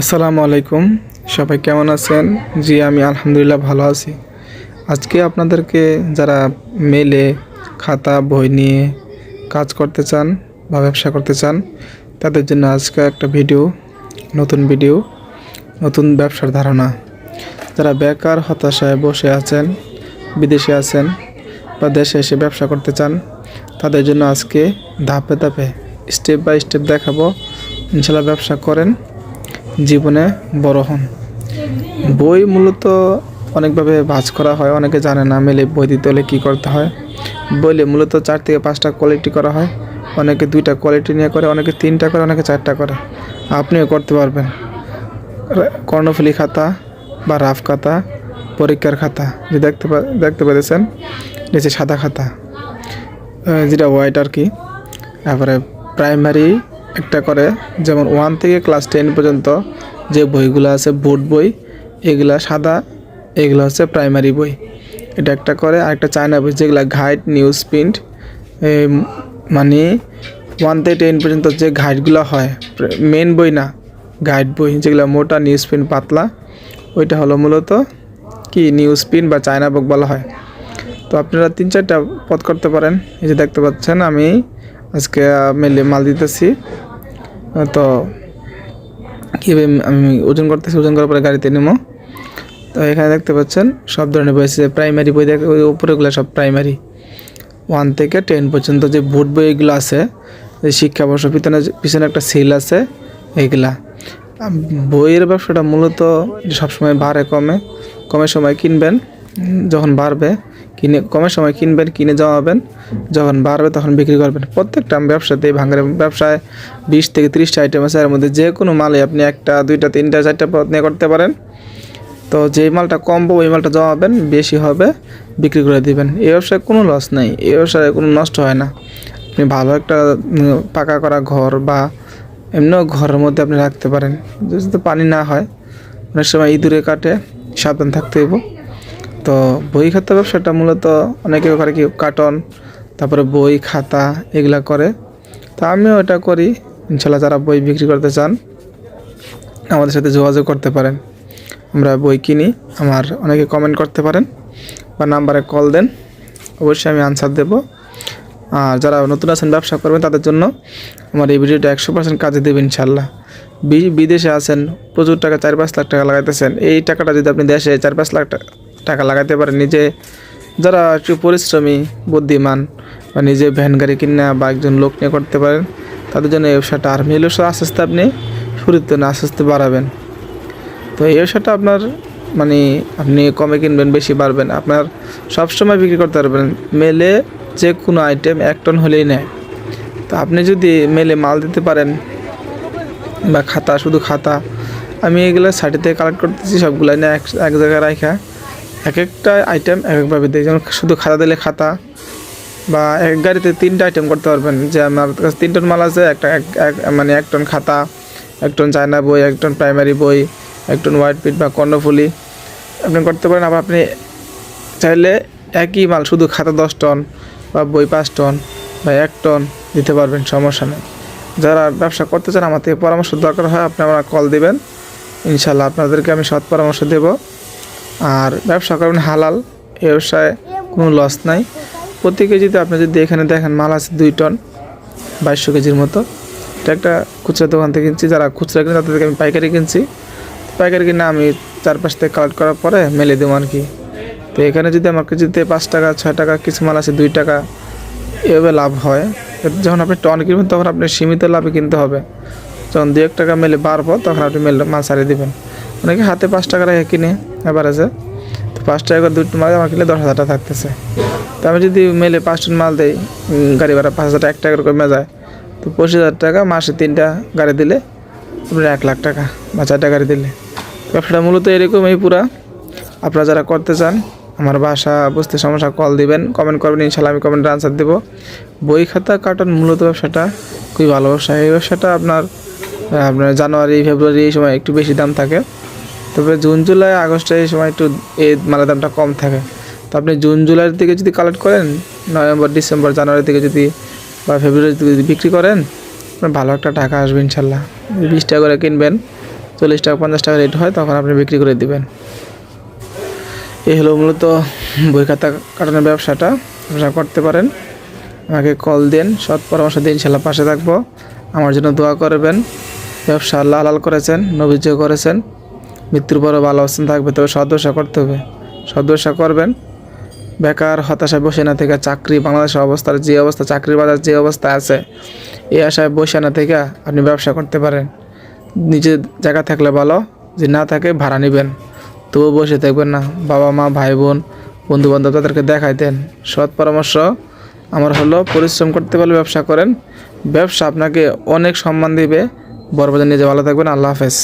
আসসালামু আলাইকুম। সবাই কেমন আছেন? জি, আমি আলহামদুলিল্লাহ ভালো আছি। আজকে আপনাদেরকে যারা মেলে, খাতা, বই নিয়ে কাজ করতে চান বা ব্যবসা করতে চান, তাদের জন্য আজকে একটা ভিডিও, নতুন ভিডিও, নতুন ব্যবসার ধারণা। যারা বেকার, হতাশায় বসে আছেন, বিদেশে আছেন বা দেশে এসে ব্যবসা করতে চান, তাদের জন্য আজকে ধাপে ধাপে স্টেপ বাই স্টেপ দেখাবো। ইনশাল্লাহ ব্যবসা করেন জীবনে বড় হন। বই মূলত অনেকভাবে ভাজ করা হয়, অনেকে জানে না মেলে বই দিতে হলে কী করতে হয়। বইলে মূলত চার থেকে পাঁচটা কোয়ালিটি করা হয়, অনেকে দুইটা কোয়ালিটি নিয়ে করে, অনেকে তিনটা করে, অনেকে চারটা করে। আপনিও করতে পারবেন। কর্ণফুলী খাতা বা রাফ খাতা, পরীক্ষার খাতা, যে দেখতে দেখতে পেরেছেন, নিচে সাদা খাতা যেটা হোয়াইট আর কি। তারপরে প্রাইমারি একটা করে, যেমন ওয়ান থেকে ক্লাস টেন পর্যন্ত যে বইগুলো আছে বোর্ড বই, এগুলা সাদা, এগুলো হচ্ছে প্রাইমারি বই। এটা একটা করে, আর একটা চায়না বই, যেগুলো গাইড নিউজ প্রিন্ট মানে ওয়ান থেকে টেন পর্যন্ত যে গাইডগুলো হয় মেন বই না গাইড বই, যেগুলো মোটা নিউজ প্রিন্ট পাতলা, ওইটা হলো মূলত কি নিউজ প্রিন্ট বা চায়না বুক বলা হয়। তো আপনারা তিন চারটা পথ করতে পারেন, এই যে দেখতে পাচ্ছেন আমি আজকে মেলে মাল দিতেছি। তো কীভাবে আমি ওজন করতেছি, ওজন করার পরে গাড়িতে নেব তো এখানে দেখতে পাচ্ছেন, সব ধরনের বই আছে। প্রাইমারি বই দেখ ওই উপরেগুলো সব প্রাইমারি ওয়ান থেকে টেন পর্যন্ত যে বোর্ড বইগুলো আছে, যে শিক্ষাবর্ষ পিছনে পিছনে একটা সিল আছে, এইগুলা। বইয়ের ব্যবসাটা মূলত সবসময় বাড়ে কমে। কমের সময় কিনবেন, যখন বাড়বে। কিনে কমের সময় কিনবেন, কিনে জমাবেন, যখন বাড়বে তখন বিক্রি করবেন। প্রত্যেকটা ব্যবসাতেই ভাঙের ব্যবসায় বিশ থেকে তিরিশটা আইটেম আছে। এর মধ্যে যে কোনো মালে আপনি একটা, দুইটা, তিনটা, চারটা পথ নিয়ে করতে পারেন। তো যেই মালটা কমবো ওই মালটা জমাবেন, বেশি হবে, বিক্রি করে দিবেন। এই ব্যবসায় কোনো লস নেই। এই ব্যবসায় কোনো নষ্ট হয় না। আপনি ভালো একটা পাকা করা ঘর বা এমনিও ঘরের মধ্যে আপনি রাখতে পারেন। যদি পানি না হয়, অনেক সময় ইঁদুরে কাটে, সাবধান থাকতে হইব। তো বই খাতা ব্যবসাটা মূলত অনেকে করে কি কার্টন তারপরে বই, খাতা এগুলা করে। তো আমিও এটা করি। ইনশাল্লাহ যারা বই বিক্রি করতে চান, আমাদের সাথে যোগাযোগ করতে পারেন। আমরা বই কিনি, আমার অনেকে কমেন্ট করতে পারেন বা নাম্বারে কল দেন। অবশ্যই আমি আনসার দেব। আর যারা নতুন আছেন, ব্যবসা করবেন, তাদের জন্য আমার এই ভিডিওটা একশো পার্সেন্ট কাজে দেবে ইনশাল্লাহ বিদেশে আছেন, প্রচুর টাকা, চার পাঁচ লাখ টাকা লাগাইতেছেন। এই টাকাটা যদি আপনি দেশে চার পাঁচ লাখ টা- টাকা লাগাতে পারেন নিজে যারা একটু পরিশ্রমী, বুদ্ধিমান, বা নিজে ভ্যান গাড়ি কিনা বা একজন লোক নিয়ে করতে পারেন, তাদের জন্য এই ব্যবসাটা আর মেলে আস্তে আস্তে আপনি শুরুতে না, আস্তে আস্তে বাড়াবেন। তো এই ব্যবসাটা আপনার মানে আপনি কমে কিনবেন, বেশি বাড়বেন। আপনার সবসময় বিক্রি করতে পারবেন। মেলে যে কোনো আইটেম এক টন হলেই নেয়। তো আপনি যদি মেলে মাল দিতে পারেন, বা খাতা, শুধু খাতা, আমি এগুলো থেকে কালেক্ট করতেছি সবগুলো এক এক জায়গায় রাখা এক একটা আইটেম এক একভাবে দিই যেমন শুধু খাতা দিলে খাতা বা এক গাড়িতে তিনটা আইটেম করতে পারবেন। যে আমার কাছে তিন টন মাল আছে, একটা এক, এক- মানে এক টন খাতা, এক টন চায়না বই, এক টন প্রাইমারি বই, এক টন হোয়াইট পিট বা কর্ণফুলি। আপনি করতে পারেন, আবার আপনি চাইলে একই মাল শুধু খাতা দশ টন বা বই পাঁচ টন বা এক টন দিতে পারবেন, সমস্যা নেই। যারা ব্যবসা করতে চান, আমার থেকে পরামর্শ দরকার হয়, আপনি আমার কল দিবেন। ইনশাল্লাহ আপনাদেরকে আমি সৎ পরামর্শ দেব। আর ব্যবসা করবেন হালাল ব্যবসায় কোনো লস নাই। প্রতি কেজিতে আপনি যদি এখানে দেখেন মাল আছে দুই টন, বাইশশো কেজির মতো। এটা একটা খুচরা দোকান থেকে কিনছি, যারা খুচরা কিনে তাদের থেকে আমি পাইকারি কিনছি। পাইকারি কিনে আমি চারপাশ থেকে কালেক্ট করার পরে মেলে দেবো আর কি। তো এখানে যদি আমার কেজিতে পাঁচ টাকা, ছয় টাকা কিছু মাল আছে দুই টাকা, এভাবে লাভ হয়। যখন আপনি টন কিনবেন, তখন আপনি সীমিত লাভে কিনতে হবে। যখন দু এক টাকা মেলে বাড়বো, তখন আপনি মেলে মাল সারিয়ে দেবেন। অনেকে হাতে পাঁচ টাকা রেখে কিনে। এবার আছে। তো পাঁচ টাকা করে দুই টন মাল আমার কিনলে দশ হাজার টাকা থাকতেছে। তো আমি যদি মেলে পাঁচ টন মাল দেই গাড়ি ভাড়া পাঁচ হাজার এক টাকা কমে যায়। তো পঁচিশ হাজার টাকা মাসে তিনটা গাড়ি দিলে আপনার এক লাখ টাকা বা চারটা গাড়ি দিলে। ব্যবসাটা মূলত এরকমই পুরা। আপনারা যারা করতে চান, আমার বাসা বুঝতে সমস্যা, কল দিবেন কমেন্ট করবেন ইনশাল্লাহ আমি কমেন্টে আনসার দেবো। বই খাতা কার্টন মূলত ব্যবসাটা খুবই ভালো ব্যবসা। এই ব্যবসাটা আপনার আপনার জানুয়ারি, ফেব্রুয়ারি এই সময় একটু বেশি দাম থাকে। তবে জুন, জুলাই, আগস্টে এই সময় একটু এই মালের দামটা কম থাকে। তো আপনি জুন, জুলাইয়ের দিকে যদি কালেক্ট করেন, নভেম্বর, ডিসেম্বর জানুয়ারি থেকে যদি বা ফেব্রুয়ারি থেকে যদি বিক্রি করেন, আপনার ভালো একটা টাকা আসবে ইনশাল্লাহ। বিশ টাকা করে কিনবেন, চল্লিশ টাকা, পঞ্চাশ টাকা রেট হয়, তখন আপনি বিক্রি করে দিবেন। এই হলো মূলত বই খাতা কাটানোর ব্যবসাটা, আপনারা করতে পারেন। আমাকে কল দেন, সৎ পরামর্শ দিন ইনশাল্লাহ পাশে থাকব। আমার জন্য দোয়া করবেন। ব্যবসা আল্লাহ হালাল করেছেন নবীজ করেছেন। মৃত্যুর পরও ভালো অবস্থান থাকবে, তবে সদস্য করতে হবে। সদস্য করবেন, বেকার, হতাশায় বসে না থেকে চাকরি, বাংলাদেশের অবস্থার যে অবস্থা চাকরি বাজার যে অবস্থা আছে, এই আশায় বসে না থেকে আপনি ব্যবসা করতে পারেন। নিজের জায়গা থাকলে ভালো, যে না থাকে ভাড়া নেবেন। তবুও বসে থাকবেন না। বাবা মা, ভাই বোন বন্ধু বান্ধব তাদেরকে দেখাই দেন। সৎ পরামর্শ আমার হলো, পরিশ্রম করতে পারলে ব্যবসা করেন। ব্যবসা আপনাকে অনেক সম্মান দিবে। বড় বাজার নিজে ভালো থাকবেন। আল্লাহ হাফেজ।